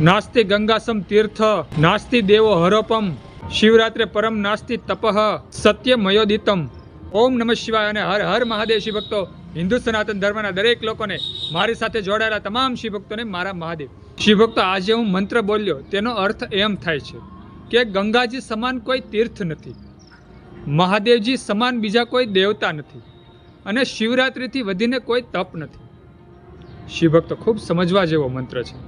નાસ્તિ ગંગાસમ તીર્થ, નાસ્તિ દેવો હરોપમ, શિવરાત્રે પરમ નાસ્તિ તપઃ સત્ય મયોદિતમ ઓમ નમઃ શિવાય અને હર હર મહાદેવ શિવ ભક્તો, હિન્દુ સનાતન ધર્મના દરેક લોકોને મારી સાથે જોડાયેલા તમામ શિવ ભક્તોને મારા મહાદેવ. શિવ ભક્તો, આજે હું મંત્ર બોલ્યો, તેનો અર્થ એમ થાય છે કે ગંગાજી સમાન કોઈ તીર્થ નથી, મહાદેવજી સમાન બીજા કોઈ દેવતા નથી અને શિવરાત્રિથી વધીને કોઈ તપ નથી. શિવભક્તો ખૂબ સમજવા જેવો મંત્ર છે.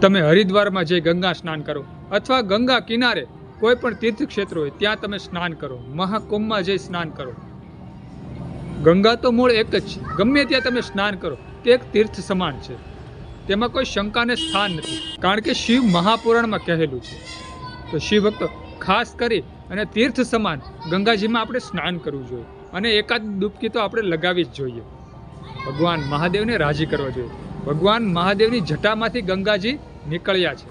તમે હરિદ્વારમાં જઈ ગંગા સ્નાન કરો અથવા ગંગા કિનારે કોઈ પણ તીર્થ ક્ષેત્ર હોય, ત્યાં તમે સ્નાન કરો, મહાકુંભમાં જઈ સ્નાન કરો. ગંગા તો મૂળ એક જ છે. ગમે ત્યાં તમે સ્નાન કરો, તે એક તીર્થ સમાન છે. તેમાં કોઈ શંકાને સ્થાન નથી. કારણ કે શિવ મહાપુરાણમાં કહેલું છે. તો શિવ ભક્તો, ખાસ કરી અને તીર્થ સમાન ગંગાજીમાં આપણે સ્નાન કરવું જોઈએ. અને એકાદ ડૂબકી તો આપણે લગાવી જ જોઈએ. ભગવાન મહાદેવને રાજી કરવા જોઈએ. ભગવાન મહાદેવની જટામાંથી ગંગાજી નીકળ્યા છે.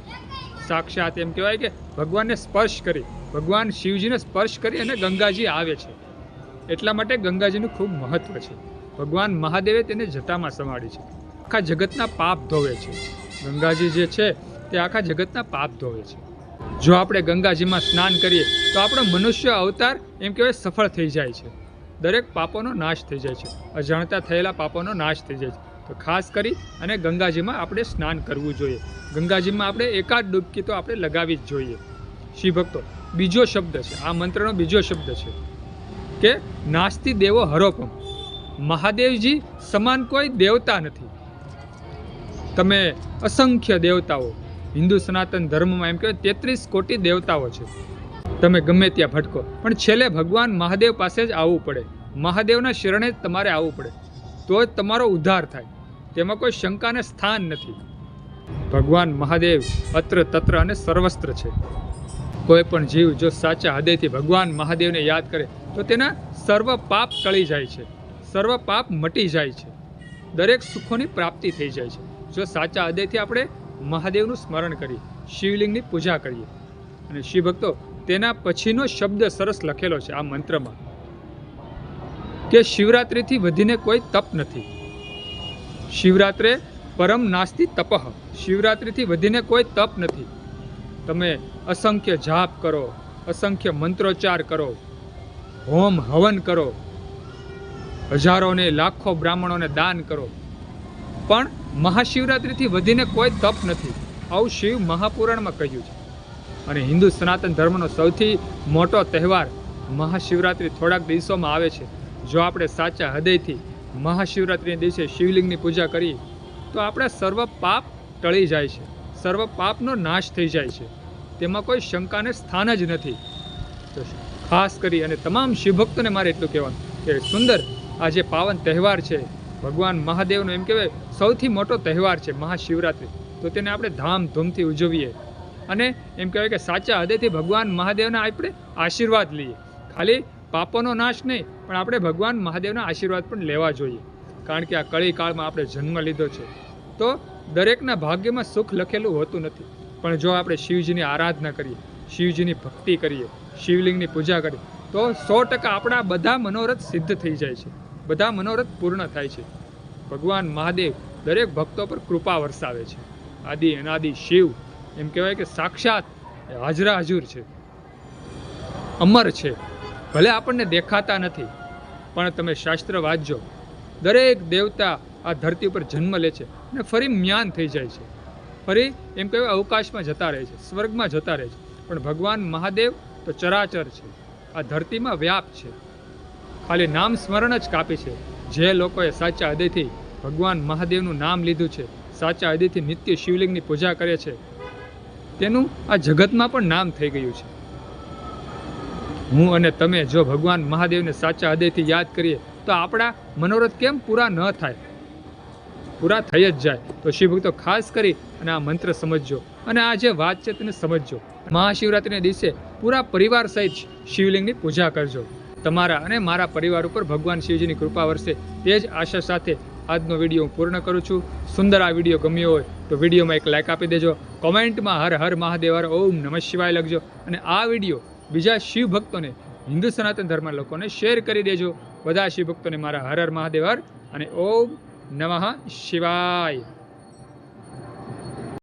સાક્ષાત એમ કહેવાય કે ભગવાનને સ્પર્શ કરી, ભગવાન શિવજીને સ્પર્શ કરી અને ગંગાજી આવે છે. એટલા માટે ગંગાજીનું ખૂબ મહત્વ છે. ભગવાન મહાદેવે તેને જટામાં સમાડી છે. આખા જગતના પાપ ધોવે છે. ગંગાજી જે છે, તે આખા જગતના પાપ ધોવે છે. જો આપણે ગંગાજીમાં સ્નાન કરીએ, તો આપણો મનુષ્ય અવતાર એમ કહેવાય સફળ થઈ જાય છે. દરેક પાપોનો નાશ થઈ જાય છે. અજાણતા થયેલા પાપોનો નાશ થઈ જાય છે. તો ખાસ કરી અને ગંગાજીમાં આપણે સ્નાન કરવું જોઈએ. ગંગાજીમાં આપણે એકાદ ડૂબકી તો આપણે લગાવી જ જોઈએ. શિવ ભક્તો, બીજો શબ્દ છે, આ મંત્રનો બીજો શબ્દ છે કે નાસ્તિ દેવો હરોપમ. મહાદેવજી સમાન કોઈ દેવતા નથી. તમે અસંખ્ય દેવતાઓ, હિન્દુ સનાતન ધર્મમાં એમ કહેવાય તેત્રીસ કોટી દેવતાઓ છે. તમે ગમે ત્યાં ભટકો, પણ છેલ્લે ભગવાન મહાદેવ પાસે જ આવવું પડે. મહાદેવના શરણે જ તમારે આવવું પડે. તો જ તમારો ઉદ્ધાર થાય. તેમાં કોઈ શંકાને સ્થાન નથી. ભગવાન મહાદેવ અત્ર તત્ર અને સર્વસ્ત્ર છે. કોઈ પણ જીવ જો સાચા હૃદયથી ભગવાન મહાદેવને યાદ કરે, તો તેના સર્વ પાપ ટળી જાય છે. સર્વ પાપ મટી જાય છે. દરેક સુખોની પ્રાપ્તિ થઈ જાય છે. જો સાચા હૃદયથી આપણે મહાદેવનું સ્મરણ કરીએ, શિવલિંગની પૂજા કરીએ. અને શિવ ભક્તો તેના પછીનો શબ્દ સરસ લખેલો છે આ મંત્રમાં. કે શિવરાત્રિથી વધીને કોઈ તપ નથી. શિવરાત્રે પરમ નાસ્તિ તપઃ. શિવરાત્રિથી વધીને કોઈ તપ નથી. તમે અસંખ્ય જાપ કરો, અસંખ્ય મંત્રોચ્ચાર કરો, હોમ હવન કરો, હજારોને લાખો બ્રાહ્મણોને દાન કરો. પણ મહાશિવરાત્રિથી વધીને કોઈ તપ નથી. આવું શિવ મહાપુરાણમાં કહ્યું છે. અને હિન્દુ સનાતન ધર્મનો સૌથી મોટો તહેવાર મહાશિવરાત્રિ થોડાક દિવસોમાં આવે છે. જો આપણે સાચા હૃદયથી મહાશિવરાત્રિના દિવસે શિવલિંગની પૂજા કરીએ, તો આપણા સર્વ પાપ ટળી જાય છે. સર્વ પાપનો નાશ થઈ જાય છે. તેમાં કોઈ શંકાને સ્થાન જ નથી. તો ખાસ કરી અને તમામ શિવભક્તોને મારે એટલું કહેવાનું કે સુંદર આ જે પાવન તહેવાર છે, ભગવાન મહાદેવનો એમ કહેવાય, સૌથી મોટો તહેવાર છે મહાશિવરાત્રિ. તો તેને આપણે ધામધૂમથી ઉજવીએ. અને એમ કહેવાય કે સાચા હૃદયથી ભગવાન મહાદેવના આપણે આશીર્વાદ લઈએ. ખાલી પાપોનો નાશ નહીં, પણ આપણે ભગવાન મહાદેવના આશીર્વાદ પણ લેવા જોઈએ. કારણ કે આ કળી કાળમાં આપણે જન્મ લીધો છે. તો દરેકના ભાગ્યમાં સુખ લખેલું હોતું નથી. પણ જો આપણે શિવજીની આરાધના કરીએ, શિવજીની ભક્તિ કરીએ, શિવલિંગની પૂજા કરીએ, તો સો ટકા આપણા બધા મનોરથ સિદ્ધ થઈ જાય છે. બધા મનોરથ પૂર્ણ થાય છે. ભગવાન મહાદેવ દરેક ભક્તો પર કૃપા વરસાવે છે. આદિ અનાદિ શિવ, એમ કહેવાય કે સાક્ષાત હાજરા હાજુર છે. અમર છે. ભલે આપણને દેખાતા નથી, પણ તમે શાસ્ત્ર વાંચજો. દરેક દેવતા આ ધરતી ઉપર જન્મ લે છે અને ફરી મ્યાન થઈ જાય છે. ફરી એમ કહેવાય અવકાશમાં જતા રહે છે, સ્વર્ગમાં જતા રહે છે. પણ ભગવાન મહાદેવ તો ચરાચર છે, આ ધરતીમાં વ્યાપ છે. ખાલી નામ સ્મરણ જ કાપી છે. જે લોકોએ સાચા હૃદયથી ભગવાન મહાદેવનું નામ લીધું છે, સાચા હૃદયથી નિત્ય શિવલિંગની પૂજા કરે છે, તેનું આ જગતમાં પણ નામ થઈ ગયું છે. હું અને તમે જો ભગવાન મહાદેવને સાચા હૃદયથી યાદ કરીએ, તો આપણા મનોરથ કેમ પૂરા ન થાય? પૂરા થઈ જ જાય. તો શિવ ભક્તો ખાસ કરી અને આ મંત્ર સમજજો અને આ જે વાત છે તેને સમજજો. મહાશિવરાત્રિના દિવસે પૂરા પરિવાર સહિત શિવલિંગની પૂજા કરજો. તમારા અને મારા પરિવાર ઉપર ભગવાન શિવજીની કૃપા વરસે તે જ આશા સાથે આજનો વીડિયો હું પૂર્ણ કરું છું. સુંદર આ વીડિયો ગમ્યો હોય તો વિડીયોમાં એક લાઇક આપી દેજો. કોમેન્ટમાં હર હર મહાદેવ, હર ઓમ નમઃ શિવાય લખજો અને આ વીડિયો બીજા શિવ ભક્તોને હિન્દુ સનાતન ધર્મના લોકોને શેર કરી દેજો. બધા શિવ ભક્તોને મારા હર હર મહાદેવર અને ઓમ નમઃ શિવાય.